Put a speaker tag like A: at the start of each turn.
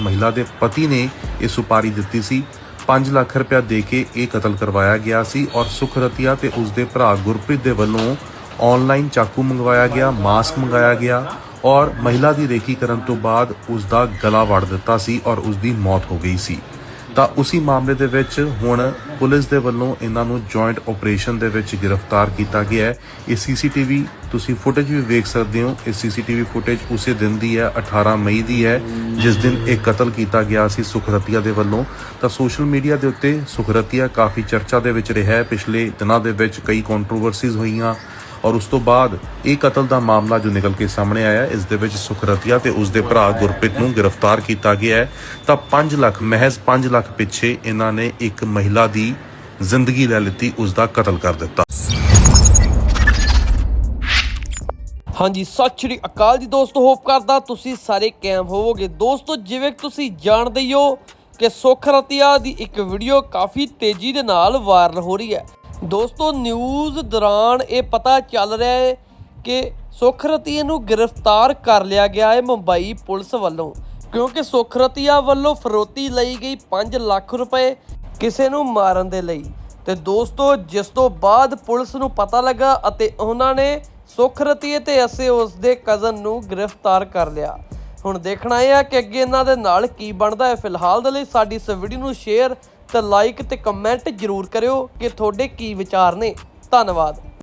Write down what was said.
A: ਇਸ ਮਹਿਲਾ ਦੇ ਪਤੀ ਨੇ ਇਹ ਸੁਪਾਰੀ ਦਿੱਤੀ ਸੀ। 5 ਲੱਖ ਰੁਪਇਆ ਦੇ ਕੇ ਇਹ ਕਤਲ ਕਰਵਾਇਆ ਗਿਆ ਸੀ ਔਰ ਸੁਖਰਤੀਆ ਤੇ ਉਸ ਦੇ ਭਰਾ ਗੁਰਪ੍ਰੀਤ ਦੇ ਵੱਲੋਂ ਆਨਲਾਈਨ ਚਾਕੂ ਮੰਗਵਾਇਆ ਗਿਆ ਮਾਸਕ ਮੰਗਾਇਆ ਗਿਆ ਔਰ ਮਹਿਲਾ ਦੀ ਰੇਕੀ ਕਰਨ ਤੋਂ ਬਾਅਦ ਉਸ ਦਾ ਗਲਾ ਵੜ ਦਿੱਤਾ ਸੀ ਔਰ ਉਸ ਦੀ ਮੌਤ ਹੋ ਗਈ ਸੀ। ਤਾਂ ਉਸੇ ਮਾਮਲੇ ਦੇ ਵਿੱਚ ਹੁਣ ਪੁਲਿਸ ਦੇ ਵੱਲੋਂ ਇਹਨਾਂ ਨੂੰ ਜੁਆਇੰਟ ਆਪਰੇਸ਼ਨ ਦੇ ਵਿੱਚ ਗ੍ਰਿਫਤਾਰ ਕੀਤਾ ਗਿਆ ਹੈ। ਇਹ ਸੀਸੀਟੀਵੀ ਤੁਸੀਂ ਫੁਟੇਜ ਵੀ ਵੇਖ ਸਕਦੇ ਹੋ। ਇਹ ਸੀਸੀਟੀਵੀ ਫੁਟੇਜ ਉਸੇ ਦਿਨ ਦੀ ਹੈ 18 ਮਈ ਦੀ ਹੈ, ਜਿਸ ਦਿਨ ਇਹ ਕਤਲ ਕੀਤਾ ਗਿਆ ਸੀ ਸੁਖਰਤੀਆ ਦੇ ਵੱਲੋਂ। ਤਾਂ ਸੋਸ਼ਲ ਮੀਡੀਆ ਦੇ ਉੱਤੇ ਸੁਖਰਤੀਆ ਕਾਫੀ ਚਰਚਾ ਦੇ ਵਿੱਚ ਰਿਹਾ ਹੈ। ਪਿਛਲੇ ਦਿਨਾਂ ਦੇ ਵਿੱਚ ਕਈ ਕੰਟਰੋਵਰਸੀਜ਼ ਹੋਈਆਂ ਔਰ ਉਸ ਤੋਂ ਬਾਅਦ ਇਹ ਕਤਲ ਦਾ ਮਾਮਲਾ ਜੋ ਨਿਕਲ ਕੇ ਸਾਹਮਣੇ ਆਇਆ, ਇਸ ਦੇ ਵਿੱਚ ਸੁਖਰਤੀਆ ਤੇ ਉਸ ਦੇ ਭਰਾ ਗੁਰਪ੍ਰੀਤ ਨੂੰ ਗ੍ਰਿਫਤਾਰ ਕੀਤਾ ਗਿਆ ਹੈ। ਤਾਂ 5 ਲੱਖ, ਮਹਿਜ਼ 5 ਲੱਖ ਪਿੱਛੇ ਇਹਨਾਂ ਨੇ ਇੱਕ ਮਹਿਲਾ ਦੀ ਜ਼ਿੰਦਗੀ ਲੈ ਲਿੱਤੀ, ਉਸ ਦਾ ਕਤਲ ਕਰ ਦਿੱਤਾ।
B: ਹਾਂਜੀ, ਸਤਿ ਸ਼੍ਰੀ ਅਕਾਲ ਜੀ ਦੋਸਤੋ, ਹੋਪ ਕਰਦਾ ਤੁਸੀਂ ਸਾਰੇ ਕੈਮ ਹੋਵੋਗੇ। ਦੋਸਤੋ, ਜਿਵੇਂ ਤੁਸੀਂ ਜਾਣਦੇ ਹੋ ਕਿ ਸੁਖ ਰਤੀਆ ਦੀ ਇੱਕ ਵੀਡੀਓ ਕਾਫੀ ਤੇਜ਼ੀ ਦੇ ਨਾਲ ਵਾਇਰਲ ਹੋ ਰਹੀ ਹੈ। ਦੋਸਤੋ ਨਿਊਜ਼ ਦੌਰਾਨ ਇਹ ਪਤਾ ਚੱਲ ਰਿਹਾ ਹੈ ਕਿ ਸੁਖਰਤੀਏ ਨੂੰ ਗ੍ਰਿਫਤਾਰ ਕਰ ਲਿਆ ਗਿਆ ਹੈ ਮੁੰਬਈ ਪੁਲਿਸ ਵੱਲੋਂ, ਕਿਉਂਕਿ ਸੁਖਰਤੀਆ ਵੱਲੋਂ ਫਰੋਤੀ ਲਈ ਗਈ 5 ਲੱਖ ਰੁਪਏ ਕਿਸੇ ਨੂੰ ਮਾਰਨ ਦੇ ਲਈ। ਤੇ ਦੋਸਤੋ, ਜਿਸ ਤੋਂ ਬਾਅਦ ਪੁਲਿਸ ਨੂੰ ਪਤਾ ਲੱਗਾ ਅਤੇ ਉਹਨਾਂ ਨੇ ਸੁਖਰਤੀਏ ਤੇ ਅਸੇ ਉਸ ਦੇ ਕਜ਼ਨ ਨੂੰ ਗ੍ਰਿਫਤਾਰ ਕਰ ਲਿਆ। ਹੁਣ ਦੇਖਣਾ ਇਹ ਆ ਕਿ ਅੱਗੇ ਇਹਨਾਂ ਦੇ ਨਾਲ ਕੀ ਬਣਦਾ ਹੈ। ਫਿਲਹਾਲ ਦੇ ਲਈ ਸਾਡੀ ਇਸ ਵੀਡੀਓ ਨੂੰ ਸ਼ੇਅਰ ਤੇ ਲਾਈਕ ਤੇ ਕਮੈਂਟ ਜ਼ਰੂਰ ਕਰਿਓ ਕਿ ਤੁਹਾਡੇ ਕੀ ਵਿਚਾਰ ਨੇ। ਧੰਨਵਾਦ।